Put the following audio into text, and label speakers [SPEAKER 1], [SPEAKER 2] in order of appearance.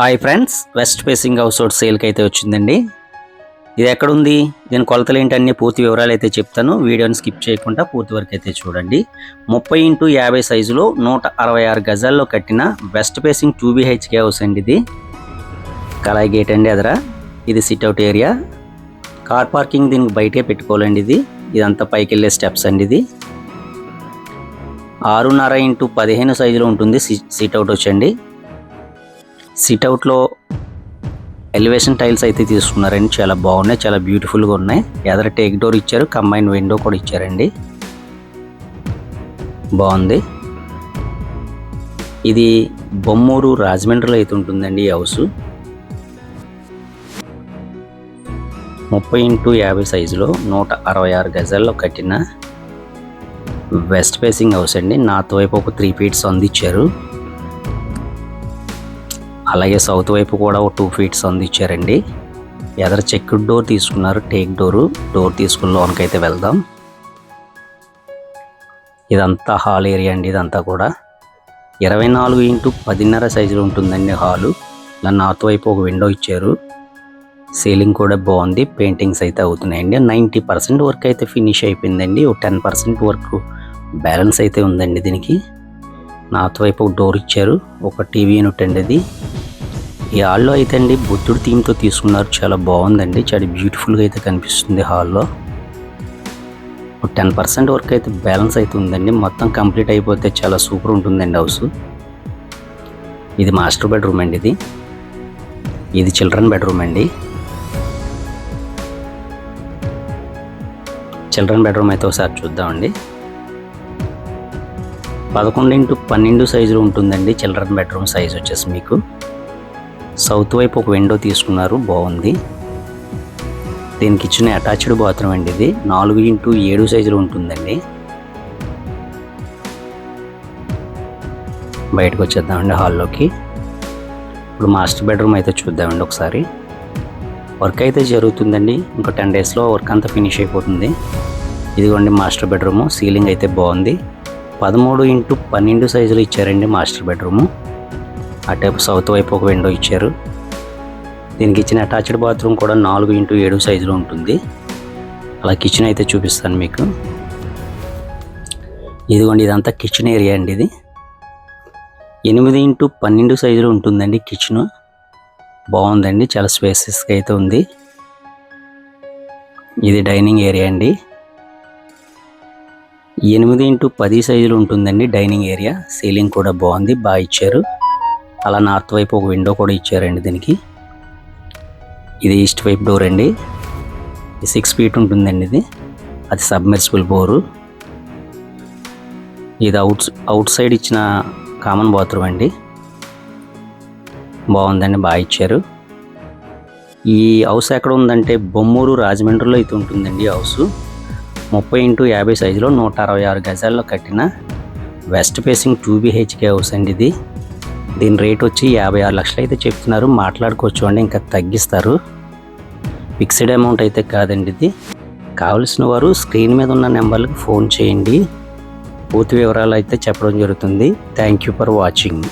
[SPEAKER 1] Hi friends west facing house ఒకటి సేల్కి అయితే వచ్చిందండి. ఇది ఎక్కడుంది? దీని కొలతలు ఏంటన్నీ పూర్తి వివరాలు అయితే చెప్తాను. వీడియోని స్కిప్ చేయకుండా పూర్తి వరకు అయితే చూడండి. ముప్పై ఇంటూ యాభై సైజులో నూట అరవై ఆరు గజాల్లో కట్టిన west facing two BHK house అండి ఇది. కళాయి గేట్ అండి ఎదరా ఇది సిట్అవుట్ ఏరియా. కార్ పార్కింగ్ దీనికి బయటే పెట్టుకోవాలండి ఇది. ఇదంతా పైకి వెళ్ళే స్టెప్స్ అండి ఇది. ఆరున్నర ఇంటూ పదిహేను సైజులో ఉంటుంది సిట్అవుట్ వచ్చండి. సిట్అవుట్లో ఎలివేషన్ టైల్స్ అయితే తీసుకున్నారండి. చాలా బాగున్నాయి చాలా బ్యూటిఫుల్గా ఉన్నాయి. ఎదర టేక్ డోర్ ఇచ్చారు కంబైన్ విండో కూడా ఇచ్చారండి. బాగుంది. ఇది బొమ్మూరు రాజమండ్రిలో అయితే ఉంటుందండి ఈ హౌస్. ముప్పై ఇంటూ యాభై సైజులో నూట అరవై ఆరు గజాల్లో కట్టిన వెస్ట్ ఫేసింగ్ హౌస్ అండి. నాతో వైపు ఒక త్రీ ఫీట్స్ అందించారు. అలాగే సౌత్ వైపు కూడా ఒక టూ ఫీట్స్ అందించారండి ఎదర చెక్డ్ డోర్ తీసుకున్నారు టేక్ డోరు. డోర్ తీసుకున్న లోనికి అయితే వెళ్దాం. ఇదంతా హాల్ ఏరియా అండి ఇదంతా కూడా. ఇరవై నాలుగు ఇంటూ పదిన్నర సైజులో ఉంటుందండి హాలు. ఇలా నార్త్ వైపు ఒక విండో ఇచ్చారు. సీలింగ్ కూడా బాగుంది పెయింటింగ్స్ అయితే అవుతున్నాయండి. నైంటీ పర్సెంట్ వర్క్ అయితే ఫినిష్ అయిపోయిందండి. ఒక టెన్ పర్సెంట్ వర్క్ బ్యాలెన్స్ అయితే ఉందండి దీనికి. నార్త్ వైపు ఒక డోర్ ఇచ్చారు. ఒక టీవీ యూనిట్ అండి ఇది ఈ హాల్లో అయితే అండి బుద్ధుడు థీమ్తో తీసుకున్నారు. చాలా బాగుందండి. చాలా బ్యూటిఫుల్గా అయితే కనిపిస్తుంది హాల్లో. టెన్ పర్సెంట్ వరకు అయితే బ్యాలెన్స్ అయితే ఉందండి. మొత్తం కంప్లీట్ అయిపోతే చాలా సూపర్ ఉంటుందండి హౌస్. ఇది మాస్టర్ బెడ్రూమ్ అండి ఇది. ఇది చిల్డ్రన్ బెడ్రూమ్ అండి. చిల్డ్రన్ బెడ్రూమ్ అయితే ఒకసారి చూద్దామండి. పదకొండు ఇంటూ పన్నెండు సైజులో ఉంటుందండి చిల్డ్రన్ బెడ్రూమ్ సైజ్ వచ్చేసి మీకు. సౌత్ వైపు ఒక విండో తీసుకున్నారు. బాగుంది. దీనికి ఇచ్చిన అటాచ్డ్ బాత్రూమ్ అండి ఇది. నాలుగు ఇంటూ ఏడు సైజులో ఉంటుందండి. బయటకు వచ్చేద్దామండి హాల్లోకి ఇప్పుడు మాస్టర్ బెడ్రూమ్ అయితే చూద్దామండి ఒకసారి. వర్క్ అయితే జరుగుతుందండి. ఇంకా టెన్ డేస్లో వర్క్ అంతా ఫినిష్ అయిపోతుంది. ఇదిగోండి మాస్టర్ బెడ్రూము సీలింగ్ అయితే బాగుంది. పదమూడు ఇంటూ పన్నెండు సైజులో ఇచ్చారండి మాస్టర్ బెడ్రూము అటేపు సౌత్ వైపు ఒక విండో ఇచ్చారు. దీనికి ఇచ్చిన అటాచ్డ్ బాత్రూమ్ కూడా నాలుగు ఇంటూ ఏడు సైజులో ఉంటుంది. అలా కిచెన్ అయితే చూపిస్తాను మీకు. ఇదిగోండి ఇదంతా కిచెన్ ఏరియా అండి ఇది. ఎనిమిది ఇంటూ పన్నెండు సైజులో ఉంటుందండి కిచెన్ బాగుందండి చాలా స్పేసెస్గా అయితే ఉంది. ఇది డైనింగ్ ఏరియా అండి. ఎనిమిది ఇంటూ పది సైజులో ఉంటుందండి డైనింగ్ ఏరియా సీలింగ్ కూడా బాగుంది బాగా ఇచ్చారు. అలా నార్త్ వైపు ఒక విండో కూడా ఇచ్చారండి దీనికి. ఇది ఈస్ట్ వైపు డోర్ అండి. సిక్స్ ఫీట్ ఉంటుందండి ఇది. అది సబ్మెర్సిబుల్ బోరు. ఇది అవుట్ అవుట్ సైడ్ ఇచ్చిన కామన్ బాత్రూమ్ అండి. బాగుందండి బాగా ఇచ్చారు. ఈ హౌస్ ఎక్కడ ఉందంటే బొమ్మూరు రాజమండ్రిలో అయితే ఉంటుందండి ఈ హౌస్. ముప్పై ఇంటూ యాభై సైజులో నూట అరవై ఆరు గజాల్లో కట్టిన west facing two BHK house అండి ఇది. దీని రేట్ వచ్చి యాభై ఆరు లక్షలు అయితే చెప్తున్నారు. మాట్లాడుకోవచ్చు అండి ఇంకా తగ్గిస్తారు. ఫిక్స్డ్ అమౌంట్ అయితే కాదండి ఇది. కావలసిన వారు స్క్రీన్ మీద ఉన్న నెంబర్లకు ఫోన్ చేయండి. పూర్తి వివరాలు అయితే చెప్పడం జరుగుతుంది. Thank you for watching.